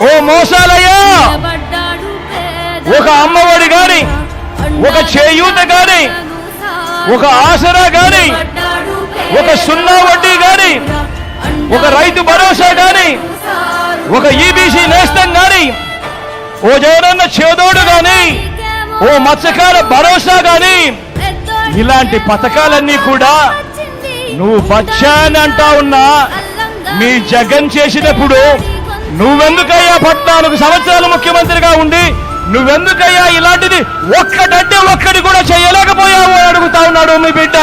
చాలయ్యా ఒక అమ్మఒడి గాని ఒక చేయూత గాని ఒక ఆసరా గాని ఒక సున్నా వడ్డీ గాని ఒక రైతు భరోసా గాని ఒక ఈబీసీ నేస్తం గాని ఓ జగనన్న చేదోడు గాని ఓ మత్స్యకార భరోసా గాని ఇలాంటి పథకాలన్నీ కూడా నువ్వు అంటా ఉన్నా మీ జగన్ చేసినప్పుడు నువ్వెందుకయ్యా పద్నాలుగు సంవత్సరాలు ముఖ్యమంత్రిగా ఉండి నువ్వెందుకయ్యా ఇలాంటిది ఒక్కటంటే ఒక్కటి కూడా చేయలేకపోయావు అని అడుగుతా ఉన్నాడు మీ బిడ్డ.